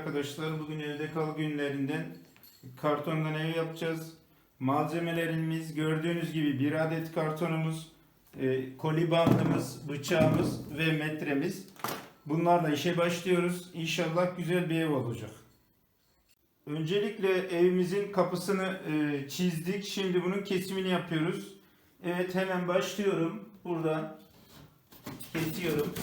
arkadaşlar. Bugün evde kal günlerinden kartondan ev yapacağız. Malzemelerimiz gördüğünüz gibi bir adet kartonumuz, e, koli bandımız, bıçağımız ve metremiz. Bunlarla işe başlıyoruz. İnşallah güzel bir ev olacak. Öncelikle evimizin kapısını e, çizdik. Şimdi bunun kesimini yapıyoruz. Evet hemen başlıyorum. Buradan kesiyorum.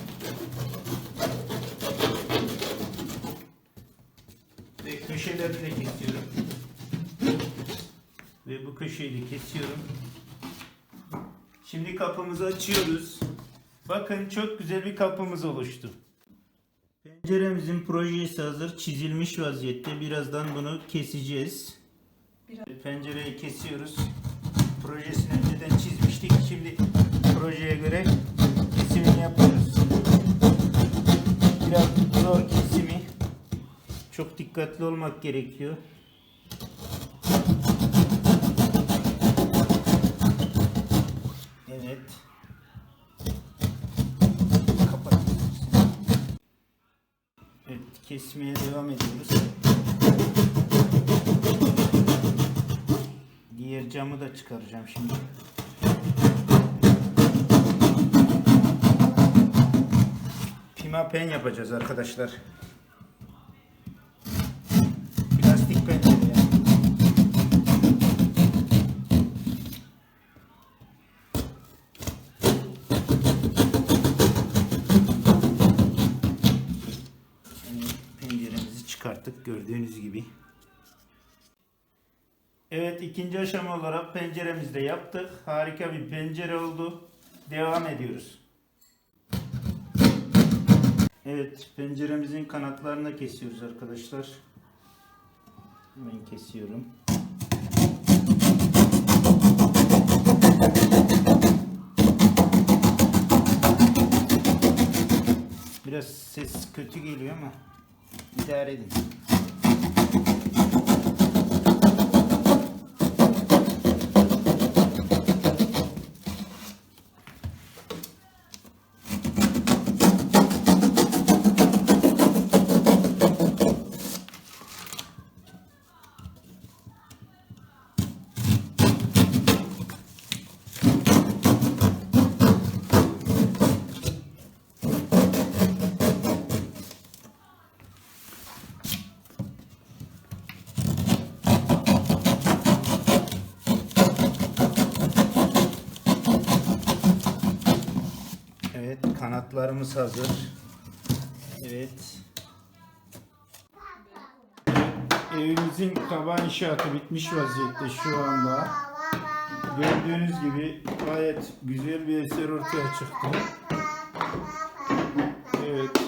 Ve köşelerini de kesiyorum. Ve bu köşeyi de kesiyorum. Şimdi kapımızı açıyoruz. Bakın çok güzel bir kapımız oluştu. Penceremizin projesi hazır. Çizilmiş vaziyette. Birazdan bunu keseceğiz. Pencereyi kesiyoruz. Projesini önceden çizmiştik. Şimdi projeye göre kesimini yapıyoruz. Biraz zor kesimi. Çok dikkatli olmak gerekiyor. Evet. Kapat. Evet, kesmeye devam ediyoruz. Diğer camı da çıkaracağım şimdi. Pimapen yapacağız arkadaşlar. Gördüğünüz gibi. Evet ikinci aşama olarak penceremizi de yaptık. Harika bir pencere oldu. Devam ediyoruz. Evet penceremizin kanatlarını kesiyoruz arkadaşlar. Hemen kesiyorum. Biraz ses kötü geliyor ama idare edin. Evet kanatlarımız hazır. Evet. Evimizin kaba inşaatı bitmiş vaziyette şu anda. Gördüğünüz gibi gayet güzel bir eser ortaya çıktı. Evet.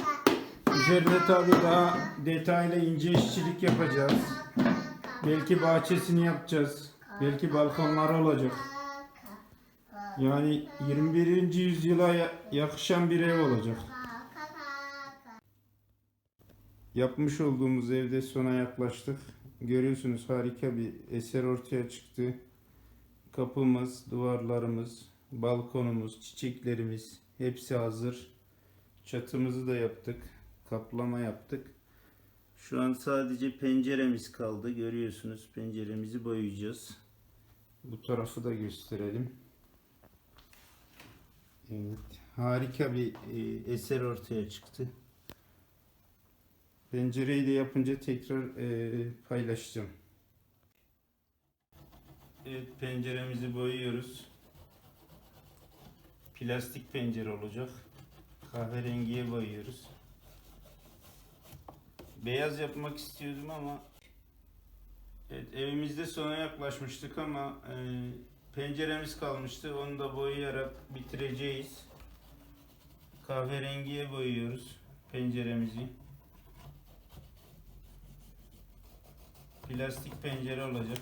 Üzerine tabi daha detaylı ince işçilik yapacağız. Belki bahçesini yapacağız. Belki balkonları olacak. Yani 21. yüzyıla ya- yakışan bir ev olacak. Yapmış olduğumuz evde sona yaklaştık. Görüyorsunuz harika bir eser ortaya çıktı. Kapımız, duvarlarımız, balkonumuz, çiçeklerimiz hepsi hazır. Çatımızı da yaptık. Kaplama yaptık. Şu an sadece penceremiz kaldı. Görüyorsunuz penceremizi boyayacağız. Bu tarafı da gösterelim. Evet, harika bir e, eser ortaya çıktı. Pencereyi de yapınca tekrar e, paylaşacağım. Evet, penceremizi boyuyoruz. Plastik pencere olacak. Kahverengiye boyuyoruz. Beyaz yapmak istiyordum ama Evet, evimizde sona yaklaşmıştık ama e, penceremiz kalmıştı. Onu da boyayarak bitireceğiz. Kahverengiye boyuyoruz penceremizi. Plastik pencere olacak.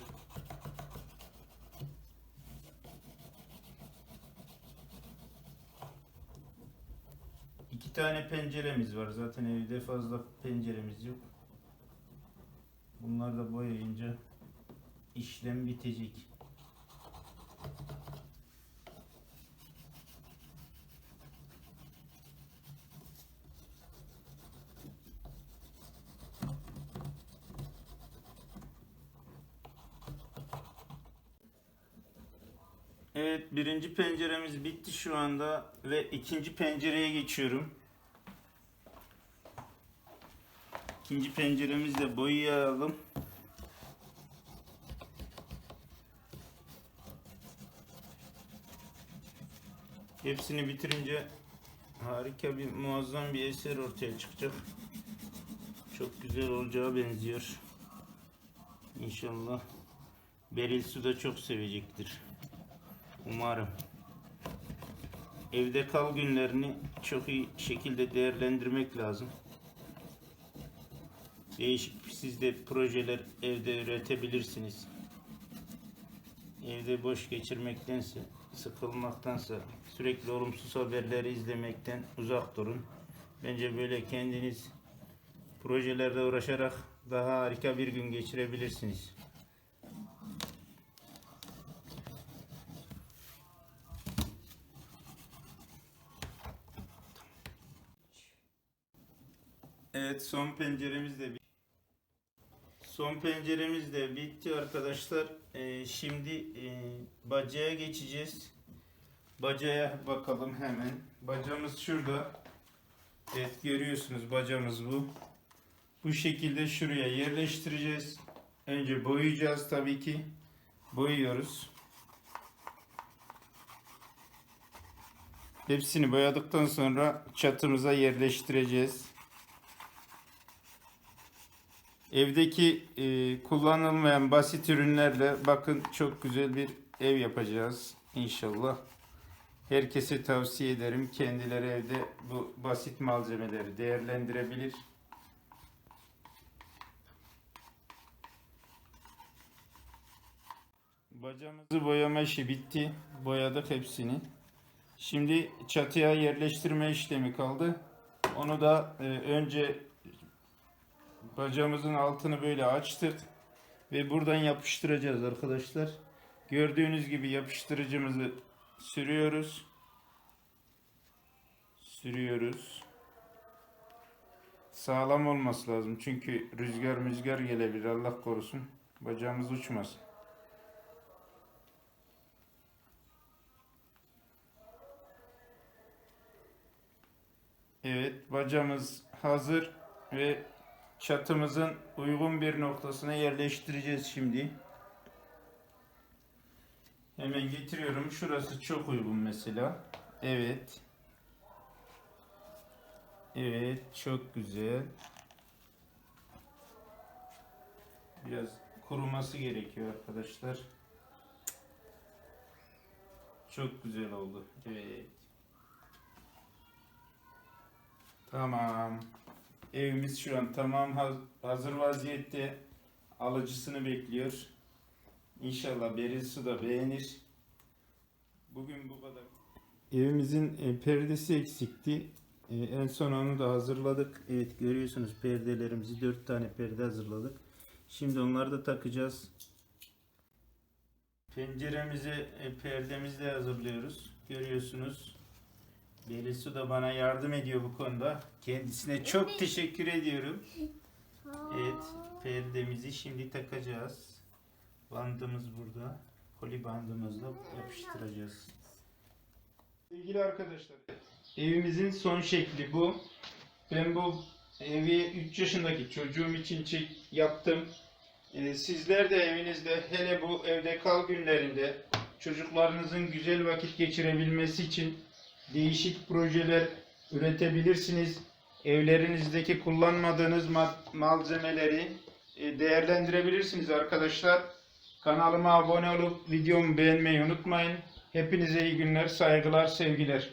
İki tane penceremiz var. Zaten evde fazla penceremiz yok. Bunlar da boyayınca işlem bitecek. Evet birinci penceremiz bitti şu anda ve ikinci pencereye geçiyorum. İkinci penceremizle boyayalım. Hepsini bitirince harika bir muazzam bir eser ortaya çıkacak. Çok güzel olacağı benziyor. İnşallah Beril Su da çok sevecektir. Umarım. Evde kal günlerini çok iyi şekilde değerlendirmek lazım. Değişik siz de projeler evde üretebilirsiniz. Evde boş geçirmektense, sıkılmaktansa, sürekli olumsuz haberleri izlemekten uzak durun. Bence böyle kendiniz projelerde uğraşarak daha harika bir gün geçirebilirsiniz. Evet son penceremiz de son penceremiz de bitti arkadaşlar. Ee, şimdi e, bacaya geçeceğiz. Bacaya bakalım hemen. Bacamız şurada. Evet görüyorsunuz bacamız bu. Bu şekilde şuraya yerleştireceğiz. Önce boyayacağız tabii ki. Boyuyoruz. Hepsini boyadıktan sonra çatımıza yerleştireceğiz. Evdeki e, kullanılmayan basit ürünlerle bakın çok güzel bir ev yapacağız inşallah. Herkese tavsiye ederim. Kendileri evde bu basit malzemeleri değerlendirebilir. Bacamızı boyama işi bitti. Boyadık hepsini. Şimdi çatıya yerleştirme işlemi kaldı. Onu da e, önce bacamızın altını böyle açtık ve buradan yapıştıracağız arkadaşlar. Gördüğünüz gibi yapıştırıcımızı sürüyoruz. Sürüyoruz. Sağlam olması lazım çünkü rüzgar müzgar gelebilir Allah korusun. Bacağımız uçmasın. Evet, bacamız hazır ve çatımızın uygun bir noktasına yerleştireceğiz şimdi. Hemen getiriyorum. Şurası çok uygun mesela. Evet. Evet, çok güzel. Biraz kuruması gerekiyor arkadaşlar. Çok güzel oldu. Evet. Tamam. Evimiz şu an tamam haz- hazır vaziyette. Alıcısını bekliyor. İnşallah Beril Su da beğenir. Bugün bu kadar. Evimizin e, perdesi eksikti. E, en son onu da hazırladık. Evet görüyorsunuz perdelerimizi dört tane perde hazırladık. Şimdi onları da takacağız. Penceremizi e, perdemizi de hazırlıyoruz. Görüyorsunuz. Beril Su da bana yardım ediyor bu konuda. Kendisine çok teşekkür ediyorum. Evet, perdemizi şimdi takacağız. Bandımız burada. Koli bandımızla yapıştıracağız. Sevgili arkadaşlar, evimizin son şekli bu. Ben bu evi 3 yaşındaki çocuğum için çek yaptım. Ee, sizler de evinizde hele bu evde kal günlerinde çocuklarınızın güzel vakit geçirebilmesi için değişik projeler üretebilirsiniz. Evlerinizdeki kullanmadığınız ma- malzemeleri e, değerlendirebilirsiniz arkadaşlar. Kanalıma abone olup videomu beğenmeyi unutmayın. Hepinize iyi günler, saygılar, sevgiler.